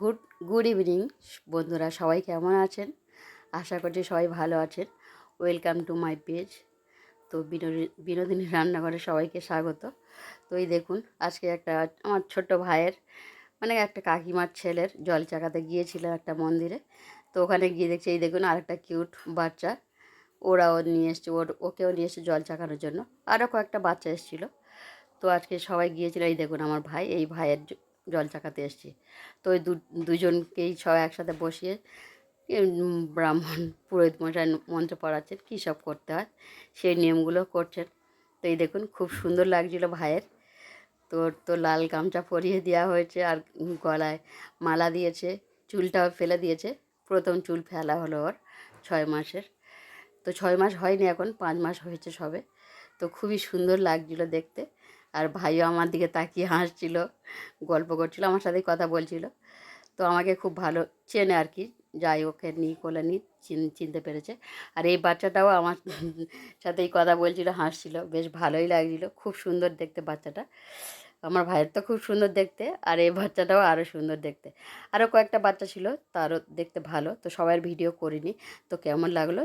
Good good evening বন্ধুরা, সবাই কেমন আছেন? আশা করছি সবাই ভালো আছেন। Welcome to my page. তো বিনোদি- বিনোদিনী রান্নাঘরে সবাইকে স্বাগত। তো এই দেখুন, আজকে একটা আমার ছোট্ট ভাইয়ের মানে একটা কাকিমার ছেলের জল চাকাতে গিয়েছিল একটা মন্দিরে। তো ওখানে গিয়ে দেখছি, এই দেখুন আরেকটা কিউট বাচ্চা। ওরাও নিয়ে এসছে, ওর, ওকেও নিয়ে এসছে জল চাকানোর জন্য। আরও কয়েকটা বাচ্চা এসেছিল। তো আজকে সবাই গিয়েছিল, এই দেখুন আমার ভাই, এই ভাইয়ের জল চাকাতে এসছি। তো ওই দুজনকেই সবাই একসাথে বসিয়ে ব্রাহ্মণ পুরোহিত মশাই মন্ত্র পড়াচ্ছেন, কী সব করতে হয়, সেই নিয়মগুলো করছেন। তো এই দেখুন, খুব সুন্দর লাগছিল ভাইয়ের। তোর তো লাল গামছা পরিয়ে দেওয়া হয়েছে আর গলায় মালা দিয়েছে, চুলটাও ফেলে দিয়েছে। প্রথম চুল ফেলা হলো ওর ছয় মাসের। তো ছয় মাস হয়নি এখন, পাঁচ মাস হয়েছে সবে। তো খুবই সুন্দর লাগছিল দেখতে। আর ভাইও আমার দিকে তাকিয়ে হাসছিল, গল্প করছিল, আমার সাথেই কথা বলছিল। তো আমাকে খুব ভালো চেনে আর কি, যাই ওকে নিই কোলে নিই চিনতে পেরেছে। আর এই বাচ্চাটাও আমার সাথেই কথা বলছিল, হাসছিল, বেশ ভালোই লাগছিল, খুব সুন্দর দেখতে বাচ্চাটা। আমার ভাইয়ের তো খুব সুন্দর দেখতে, আর এই বাচ্চাটাও আরও সুন্দর দেখতে। আরও কয়েকটা বাচ্চা ছিল, তারও দেখতে ভালো, তো সবার ভিডিও করিনি। তো কেমন লাগল